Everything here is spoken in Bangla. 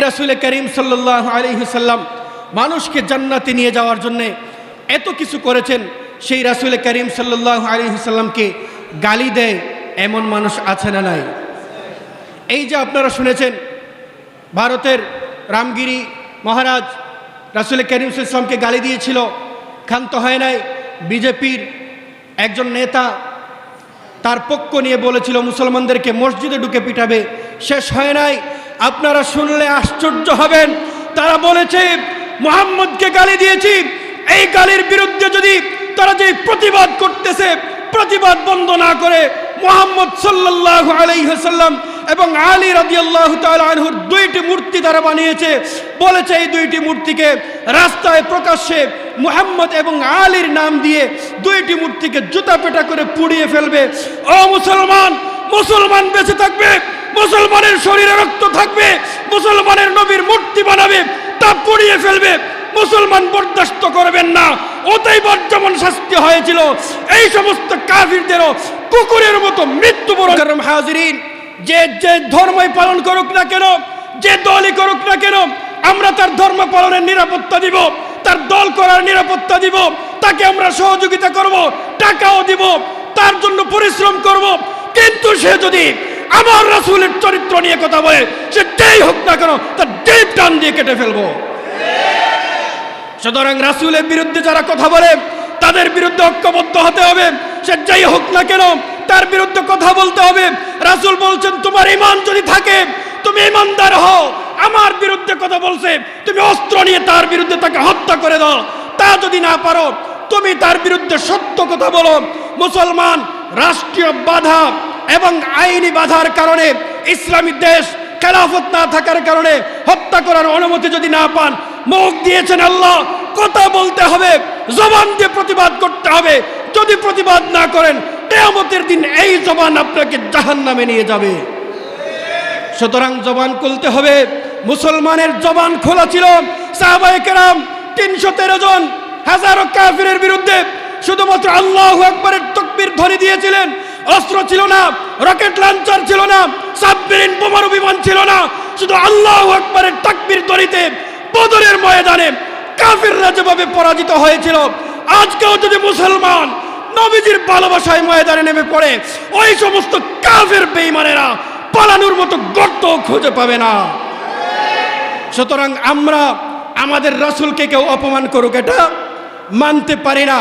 রাসুল করিম সাল্লাহ আলহিসাল্লাম মানুষকে জান্নাতে নিয়ে যাওয়ার জন্যে এত কিছু করেছেন, সেই রাসুল করিম সাল্লাহ আলহিসাল্লামকে গালি দেয়, এমন মানুষ আছে না নাই? এই যে আপনারা শুনেছেন, ভারতের রামগিরি মহারাজ রাসুল করিম ইসলামকে গালি দিয়েছিল, ক্ষান্ত হয় নাই? বিজেপির একজন নেতা তার পক্ষ নিয়ে বলেছিল, মুসলমানদেরকে মসজিদে ঢুকে পিটাবে, শেষ হয় নাই? আপনারা শুনলে আশ্চর্য হবেন। তারা বলেছে, মোহাম্মদকে গালি দিয়েছি। এই গালির বিরুদ্ধে যদি তারা যে প্রতিবাদ করতেছে, প্রতিবাদ বন্ধ না করে, মোহাম্মদ সাল্লাহ আলাইহাল্লাম এবং আলী রাদিয়াল্লাহু তাআলা আনহুর দুইটি মূর্তি তারা বানিয়েছে। বলেছে এই দুইটি মূর্তিকে রাস্তায় প্রকাশ্যে মুহাম্মদ এবং আলীর নাম দিয়ে দুইটি মূর্তিকে জুতা পেটা করে পুড়িয়ে ফেলবে। ও মুসলমান মুসলমান বেঁচে থাকবে। মুসলমানের শরীরে রক্ত থাকবে মুসলমানের নবীর মূর্তি বানাবে তা পুড়িয়ে ফেলবে মুসলমান বরদাস্ত করবেন না। ওতেই যেমন শাস্তি হয়েছিল এই সমস্ত কাফিরদেরও কুকুরের মতো মৃত্যুবরণ হাজিরিন। যে যে ধর্মই পালন করুক না কেন যে দলই করুক না কেন আমরা তার ধর্ম পালনের নিরাপত্তা দিব তার দল করার নিরাপত্তা দিব তাকে আমরা সহযোগিতা করব টাকাও দিব তার জন্য পরিশ্রম করব। কিন্তু সে যদি আমার রাসূলের চরিত্র নিয়ে কথা বলে, সে যেই হোক না কেন তার ডিপ টান দিয়ে কেটে ফেলব। সুতরাং রাসূলের বিরুদ্ধে যারা কথা বলে, তাদের বিরুদ্ধে ঐক্যবদ্ধ হতে হবে। সে যাই হোক না কেন তার বিরুদ্ধে কথা বলতে হবে। রাসূল বলছেন, তোমার ইমান যদি থাকে, তুমি ইমানদার হও। আমার বিরুদ্ধে কথা বলছে, তুমি অস্ত্র নিয়ে তার বিরুদ্ধে তাকে হত্যা করে দাও। তা যদি না পারো, তুমি তার বিরুদ্ধে সত্য কথা বলো। মুসলমান, রাষ্ট্রীয় বাধা এবং আইনি বাধার কারণে ইসলামী দেশ খেলাফত না থাকার কারণে হত্যা করার অনুমতি যদি না পান, মুখ দিয়েছেন আল্লাহ, কথা বলতে হবে, জবান দিয়ে প্রতিবাদ করতে হবে। যদি প্রতিবাদ না করেন, কেয়ামতের দিন এই জবান আপনাকে জাহান নামে নিয়ে যাবে। সুতরাং জবান খুলতে হবে। মুসলমানের জবান খোলা ছিল। সাহাবায়ে কেরাম তিনশো তেরো জন হাজারো কাফিরের বিরুদ্ধে শুধুমাত্র আল্লাহ আকবরের তকবির ধ্বনি দিয়েছিলেন। অস্ত্র ছিল না, রকেট লঞ্চার ছিল না সাবমেরিন বোমারু বিমান ছিল না। শুধু আল্লাহ আকবরের তকবির ধ্বনিতে বদরের ময়দানে কাফিররা যেভাবে পরাজিত হয়েছিল, আজকেও যদি মুসলমান নবীজির ভালোবাসায় ময়দানে নেমে পড়ে, ওই সমস্ত কাফের বেইমানেরা পালানোর মতো গর্ত খুঁজে পাবে না। সুতরাং আমরা আমাদের রাসূলকে কেউ অপমান করুক, এটা মানতে পারি না।